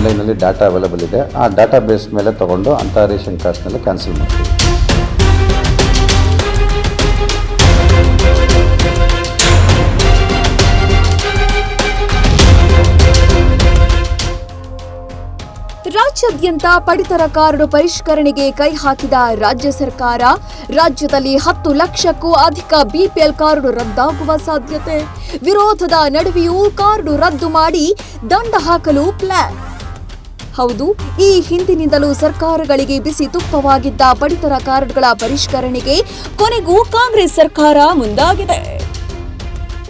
ಆನ್ಲೈನಲ್ಲಿ data available ಇದೆ. ಆ ಡಾಟಾ ಬೇಸ್ ಮೇಲೆ ತಗೊಂಡು ಅಂಥ ರೇಷನ್ ಕಾರ್ಡ್ಸ್ನೆಲ್ಲ ಕ್ಯಾನ್ಸಲ್ ಮಾಡ್ತೀವಿ. ರಾಜ್ಯಾದ್ಯಂತ ಪಡಿತರ ಕಾರ್ಡ್ ಪರಿಷ್ಕರಣೆಗೆ ಕೈ ಹಾಕಿದ ರಾಜ್ಯ ಸರ್ಕಾರ, ರಾಜ್ಯದಲ್ಲಿ ಹತ್ತು ಲಕ್ಷಕ್ಕೂ ಅಧಿಕ ಬಿಪಿಎಲ್ ಕಾರ್ಡ್ ರದ್ದಾಗುವ ಸಾಧ್ಯತೆ. ವಿರೋಧದ ನಡುವೆಯೂ ಕಾರ್ಡ್ ರದ್ದು ಮಾಡಿ ದಂಡ ಹಾಕಲು ಪ್ಲಾನ್ ಹೌದು, ಈ ಹಿಂದಿನಿಂದಲೂ ಸರ್ಕಾರಗಳಿಗೆ ಬಿಸಿ ತುಪ್ಪವಾಗಿದ್ದ ಪಡಿತರ ಕಾರ್ಡ್ಗಳ ಪರಿಷ್ಕರಣೆಗೆ ಕೊನೆಗೂ ಕಾಂಗ್ರೆಸ್ ಸರ್ಕಾರ ಮುಂದಾಗಿದೆ.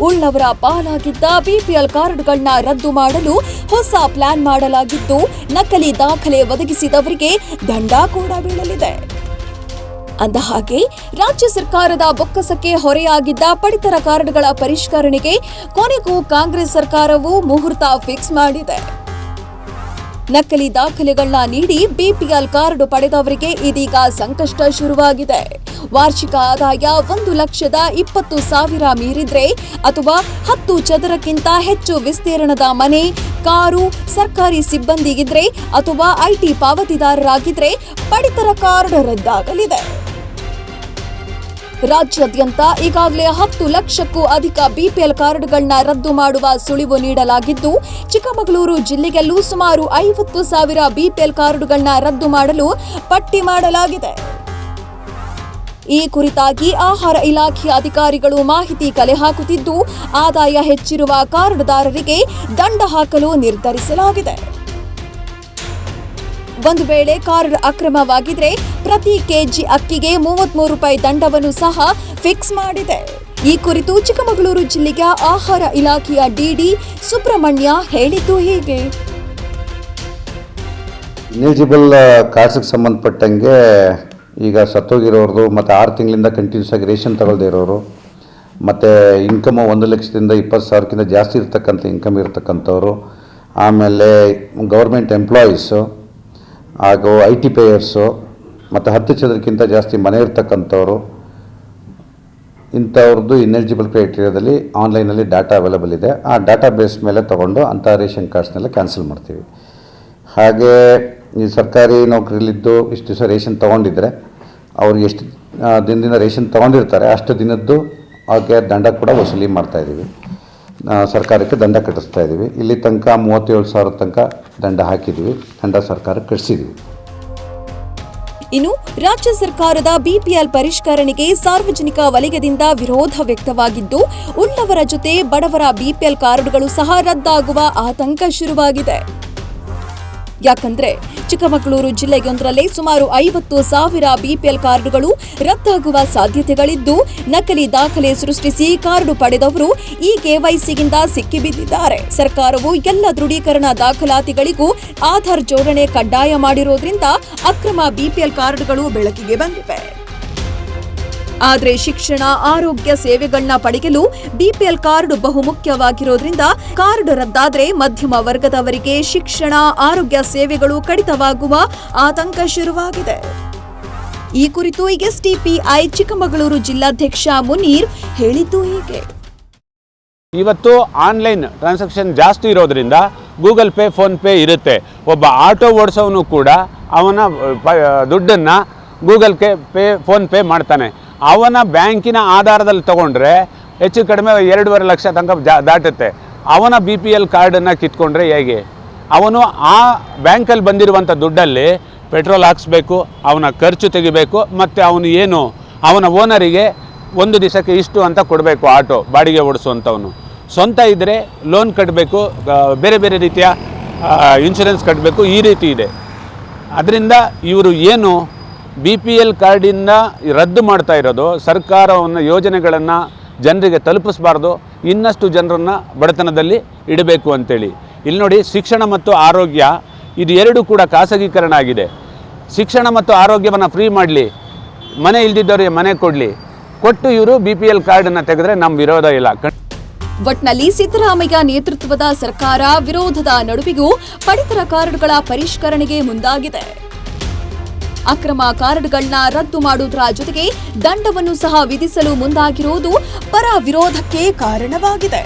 ಉಳ್ಳವರ ಪಾಲಾಗಿದ್ದ ಬಿಪಿಎಲ್ ಕಾರ್ಡ್ಗಳನ್ನ ರದ್ದು ಮಾಡಲು ಹೊಸ ಪ್ಲಾನ್ ಮಾಡಲಾಗಿದ್ದು, ನಕಲಿ ದಾಖಲೆ ಒದಗಿಸಿದವರಿಗೆ ದಂಡ ಕೂಡ ಬೀಳಲಿದೆ. ಅಂದಹಾಗೆ, ರಾಜ್ಯ ಸರ್ಕಾರದ ಬೊಕ್ಕಸಕ್ಕೆ ಹೊರೆಯಾಗಿದ್ದ ಪಡಿತರ ಕಾರ್ಡ್ಗಳ ಪರಿಷ್ಕರಣೆಗೆ ಕೊನೆಗೂ ಕಾಂಗ್ರೆಸ್ ಸರ್ಕಾರವು ಮುಹೂರ್ತ ಫಿಕ್ಸ್ ಮಾಡಿದೆ. ನಕಲಿ ದಾಖಲೆಗಳನ್ನ ನೀಡಿ ಬಿಪಿಎಲ್ ಕಾರ್ಡ್ ಪಡೆದವರಿಗೆ ಇದೀಗ ಸಂಕಷ್ಟ ಶುರುವಾಗಿದೆ. ವಾರ್ಷಿಕ ಆದಾಯ ಒಂದು ಲಕ್ಷದ ಇಪ್ಪತ್ತು ಸಾವಿರ ಮೀರಿದ್ರೆ ಅಥವಾ ಹತ್ತು ಚದರಕ್ಕಿಂತ ಹೆಚ್ಚು ವಿಸ್ತೀರ್ಣದ ಮನೆ, ಕಾರು, ಸರ್ಕಾರಿ ಸಿಬ್ಬಂದಿಗಿದ್ರೆ ಅಥವಾ ಐಟಿ ಪಾವತಿದಾರರಾಗಿದ್ರೆ ಪಡಿತರ ಕಾರ್ಡ್ ರದ್ದಾಗಲಿದೆ. ರಾಜ್ಯಾದ್ಯಂತ ಈಗಾಗಲೇ ಹತ್ತು ಲಕ್ಷಕ್ಕೂ ಅಧಿಕ ಬಿಪಿಎಲ್ ಕಾರ್ಡ್ಗಳನ್ನ ರದ್ದು ಮಾಡುವ ಸುಳಿವು ನೀಡಲಾಗಿದ್ದು, ಚಿಕ್ಕಮಗಳೂರು ಜಿಲ್ಲೆಯಲ್ಲೂ ಸುಮಾರು ಐವತ್ತು ಸಾವಿರ ಬಿಪಿಎಲ್ ಕಾರ್ಡ್ಗಳನ್ನ ರದ್ದು ಮಾಡಲು ಪಟ್ಟಿ ಮಾಡಲಾಗಿದೆ. ಈ ಕುರಿತಾಗಿ ಆಹಾರ ಇಲಾಖೆ ಅಧಿಕಾರಿಗಳು ಮಾಹಿತಿ ಕಲೆ ಹಾಕುತ್ತಿದ್ದು, ಆದಾಯ ಹೆಚ್ಚಿರುವ ಕಾರ್ಡ್ದಾರರಿಗೆ ದಂಡ ಹಾಕಲು ನಿರ್ಧರಿಸಲಾಗಿದೆ. ಒಂದು ವೇಳೆ ಕಾರ್ಡ್ ಅಕ್ರಮವಾಗಿದ್ರೆ ಪ್ರತಿ ಕೆಜಿ ಅಕ್ಕಿಗೆ ಮೂವತ್ಮೂರು ರೂಪಾಯಿ ದಂಡವನ್ನು ಸಹ ಫಿಕ್ಸ್ ಮಾಡಿದೆ. ಈ ಕುರಿತು ಚಿಕ್ಕಮಗಳೂರು ಜಿಲ್ಲೆಯ ಆಹಾರ ಇಲಾಖೆಯ ಡಿಡಿ ಸುಬ್ರಹ್ಮಣ್ಯ ಹೇಳಿದ್ದು ಹೀಗೆ. ಇನೆಲಿಜಿಬಲ್ ಕಾಸಿಗೆ ಸಂಬಂಧಪಟ್ಟಂಗೆ ಈಗ ಸತ್ತೋಗಿರೋರ್ದು ಮತ್ತು ಆರು ತಿಂಗಳಿಂದ ಕಂಟಿನ್ಯೂಸ್ ಆಗಿ ರೇಷನ್ ತಗೊಳ್ದೇ ಇರೋರು, ಮತ್ತು ಇನ್ಕಮು ಒಂದು ಲಕ್ಷದಿಂದ ಇಪ್ಪತ್ತು ಸಾವಿರಕ್ಕಿಂತ ಜಾಸ್ತಿ ಇರ್ತಕ್ಕಂಥ ಇನ್ಕಮ್ ಇರ್ತಕ್ಕಂಥವ್ರು, ಆಮೇಲೆ ಗೌರ್ಮೆಂಟ್ ಎಂಪ್ಲಾಯೀಸು ಹಾಗೂ ಐ ಟಿ ಪೇಯರ್ಸು ಮತ್ತು ಹತ್ತು ಚದರಕ್ಕಿಂತ ಜಾಸ್ತಿ ಮನೆ ಇರ್ತಕ್ಕಂಥವ್ರು, ಇಂಥವ್ರದ್ದು ಇನ್ಎಲಿಜಿಬಲ್ ಕ್ರೈಟೀರಿಯಾದಲ್ಲಿ ಆನ್ಲೈನಲ್ಲಿ ಡಾಟಾ ಅವೈಲಬಲ್ ಇದೆ. ಆ ಡಾಟಾ ಬೇಸ್ ಮೇಲೆ ತೊಗೊಂಡು ಅಂಥ ರೇಷನ್ ಕಾರ್ಡ್ಸ್ನೆಲ್ಲ ಕ್ಯಾನ್ಸಲ್ ಮಾಡ್ತೀವಿ. ಹಾಗೆ ಈ ಸರ್ಕಾರಿ ನೌಕರಿಲಿದ್ದು ಇಷ್ಟು ದಿವಸ ರೇಷನ್ ತೊಗೊಂಡಿದ್ರೆ, ಅವ್ರು ಎಷ್ಟು ದಿನದಿಂದ ರೇಷನ್ ತೊಗೊಂಡಿರ್ತಾರೆ, ಅಷ್ಟು ದಿನದ್ದು ಅವ್ರಿಗೆ ದಂಡ ಕೂಡ ವಸೂಲಿ ಮಾಡ್ತಾಯಿದ್ದೀವಿ ಸರ್ಕಾರಕ್ಕೆ ದಂಡ ಕಟ್ಟಿಸ್ತಾ ಇದ್ದೀವಿ. ಇಲ್ಲಿ ತನಕ ಮೂವತ್ತೇಳು ಸಾವಿರ ತನಕ ದಂಡ ಹಾಕಿದ್ದೀವಿ. ದಂಡ ಸರ್ಕಾರಕ್ಕೆ ಕಟ್ಟಿಸಿದ್ದೀವಿ ಇನ್ನು ರಾಜ್ಯ ಸರ್ಕಾರದ ಬಿಪಿಎಲ್ ಪರಿಷ್ಕರಣೆಗೆ ಸಾರ್ವಜನಿಕ ವಲಯದಿಂದ ವಿರೋಧ ವ್ಯಕ್ತವಾಗಿದ್ದು, ಉಳ್ಳವರ ಜೊತೆ ಬಡವರ ಬಿಪಿಎಲ್ ಕಾರ್ಡ್ಗಳು ಸಹ ರದ್ದಾಗುವ ಆತಂಕ ಶುರುವಾಗಿದೆ. ಯಾಕಂದ್ರೆ ಚಿಕ್ಕಮಗಳೂರು ಜಿಲ್ಲೆಯೊಂದರಲ್ಲೇ ಸುಮಾರು ಐವತ್ತು ಸಾವಿರ ಬಿಪಿಎಲ್ ಕಾರ್ಡ್ಗಳು ರದ್ದಾಗುವ ಸಾಧ್ಯತೆಗಳಿದ್ದು, ನಕಲಿ ದಾಖಲೆ ಸೃಷ್ಟಿಸಿ ಕಾರ್ಡು ಪಡೆದವರು ಈ ಕೆವೈಸಿಗಿಂದ ಸಿಕ್ಕಿಬಿದ್ದಿದ್ದಾರೆ. ಸರ್ಕಾರವು ಎಲ್ಲ ದೃಢೀಕರಣ ದಾಖಲಾತಿಗಳಿಗೂ ಆಧಾರ್ ಜೋಡಣೆ ಕಡ್ಡಾಯ ಮಾಡಿರೋದ್ರಿಂದ ಅಕ್ರಮ ಬಿಪಿಎಲ್ ಕಾರ್ಡ್ಗಳು ಬೆಳಕಿಗೆ ಬಂದಿವೆ. ಆದ್ರೆ ಶಿಕ್ಷಣ, ಆರೋಗ್ಯ ಸೇವೆಗಳನ್ನ ಪಡೆಯಲು ಬಿಪಿಎಲ್ ಕಾರ್ಡ್ ಬಹುಮುಖ್ಯವಾಗಿರೋದ್ರಿಂದ ಕಾರ್ಡ್ ರದ್ದಾದ್ರೆ ಮಧ್ಯಮ ವರ್ಗದವರಿಗೆ ಶಿಕ್ಷಣ, ಆರೋಗ್ಯ ಸೇವೆಗಳು ಕಡಿತವಾಗುವ ಆತಂಕ ಶುರುವಾಗಿದೆ. ಈ ಕುರಿತು ಎಸ್ಡಿಪಿಐ ಚಿಕ್ಕಮಗಳೂರು ಜಿಲ್ಲಾಧ್ಯಕ್ಷ ಮುನೀರ್ ಹೇಳಿದ್ದು ಹೀಗೆ. ಇವತ್ತು ಆನ್ಲೈನ್ ಟ್ರಾನ್ಸಾಕ್ಷನ್ ಜಾಸ್ತಿ ಇರೋದ್ರಿಂದ ಗೂಗಲ್ ಪೇ, ಫೋನ್ ಪೇ ಇರುತ್ತೆ. ಒಬ್ಬ ಆಟೋ ಓಡಿಸೋನು ಕೂಡ ಅವನ, ಪ, ದುಡ್ಡನ್ನು ಗೂಗಲ್ ಪೇ ಪೇ ಫೋನ್ಪೇ ಮಾಡ್ತಾನೆ. ಅವನ ಬ್ಯಾಂಕಿನ ಆಧಾರದಲ್ಲಿ ತಗೊಂಡ್ರೆ ಹೆಚ್ಚು ಕಡಿಮೆ ಎರಡೂವರೆ ಲಕ್ಷ ತನಕ ಜಾ ದಾಟುತ್ತೆ. ಅವನ ಬಿ ಪಿ ಎಲ್ ಕಾರ್ಡನ್ನು ಕಿತ್ಕೊಂಡ್ರೆ ಹೇಗೆ? ಅವನು ಆ ಬ್ಯಾಂಕಲ್ಲಿ ಬಂದಿರುವಂಥ ದುಡ್ಡಲ್ಲಿ ಪೆಟ್ರೋಲ್ ಹಾಕ್ಸ್ಬೇಕು, ಅವನ ಖರ್ಚು ತೆಗಿಬೇಕು, ಮತ್ತು ಅವನು ಏನು? ಅವನ ಓನರಿಗೆ ಒಂದು ದಿವಸಕ್ಕೆ ಇಷ್ಟು ಅಂತ ಕೊಡಬೇಕು ಆಟೋ, ಬಾಡಿಗೆ ಓಡಿಸುವಂಥವನು. ಸ್ವಂತ ಇದ್ದರೆ ಲೋನ್ ಕಟ್ಟಬೇಕು ಬೇರೆ ಬೇರೆ ರೀತಿಯ ಇನ್ಶೂರೆನ್ಸ್ ಕಟ್ಟಬೇಕು ಈ ರೀತಿ ಇದೆ. ಅದರಿಂದ ಇವರು ಏನು ಬಿ ಪಿ ಎಲ್ ಕಾರ್ಡಿಂದ ರದ್ದು ಮಾಡ್ತಾ ಇರೋದು, ಸರ್ಕಾರವನ್ನು ಯೋಜನೆಗಳನ್ನು ಜನರಿಗೆ ತಲುಪಿಸಬಾರ್ದು, ಇನ್ನಷ್ಟು ಜನರನ್ನು ಬಡತನದಲ್ಲಿ ಇಡಬೇಕು ಅಂತೇಳಿ. ಇಲ್ಲಿ ನೋಡಿ, ಶಿಕ್ಷಣ ಮತ್ತು ಆರೋಗ್ಯ, ಇದು ಎರಡೂ ಕೂಡ ಖಾಸಗೀಕರಣ ಆಗಿದೆ. ಶಿಕ್ಷಣ ಮತ್ತು ಆರೋಗ್ಯವನ್ನು ಫ್ರೀ ಮಾಡಲಿ, ಮನೆ ಇಲ್ದಿದ್ದವರಿಗೆ ಮನೆ ಕೊಡಲಿ. ಕೊಟ್ಟು ಇವರು ಬಿ ಪಿ ಎಲ್ ಕಾರ್ಡನ್ನು ತೆಗೆದ್ರೆ ನಮ್ಮ ವಿರೋಧ ಇಲ್ಲ. ಒಟ್ನಲ್ಲಿ ಸಿದ್ದರಾಮಯ್ಯ ನೇತೃತ್ವದ ಸರ್ಕಾರ ವಿರೋಧದ ನಡುವೆಗೂ ಪಡಿತರ ಕಾರ್ಡ್ಗಳ ಪರಿಷ್ಕರಣೆಗೆ ಮುಂದಾಗಿದೆ. ಅಕ್ರಮ ಕಾರ್ಡ್ಗಳನ್ನ ರದ್ದು ಮಾಡುವುದರ ಜೊತೆಗೆ ದಂಡವನ್ನು ಸಹ ವಿಧಿಸಲು ಮುಂದಾಗಿರುವುದು ಪರ ವಿರೋಧಕ್ಕೆ ಕಾರಣವಾಗಿದೆ.